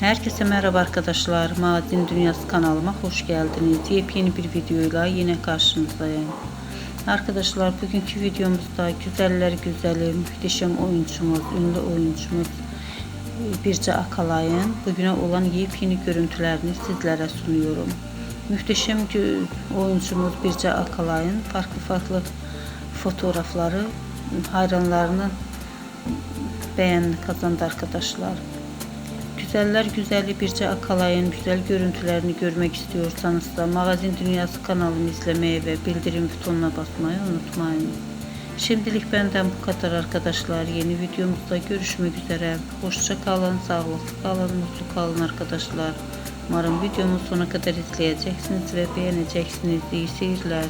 Herkese merhaba arkadaşlar. Magazin Dünyası kanalıma hoş geldiniz. Yepyeni bir videoyla yine karşınızdayım. Arkadaşlar bugünkü videomuzda güzeller güzeli, muhteşem oyuncumuz, ünlü oyuncumuz Birce Akalay'ın bugüne olan yepyeni görüntülerini sizlere sunuyorum. Muhteşem gö- oyuncumuz Birce Akalay'ın farklı farklı fotoğrafları hayranlarının beğeni kazandı arkadaşlar. Güzeller güzeli Birce Akalay'ın güzel görüntülerini görmek istiyorsanız da Magazin Dünyası kanalını izlemeyi ve bildirim butonuna basmayı unutmayın. Şimdilik benden bu kadar arkadaşlar. Yeni videomuzda görüşmek üzere. Hoşça kalın, sağlıklı kalın, mutlu kalın arkadaşlar. Umarım videomu sona kadar izleyeceksiniz ve beğeneceksiniz. İyi seyirler.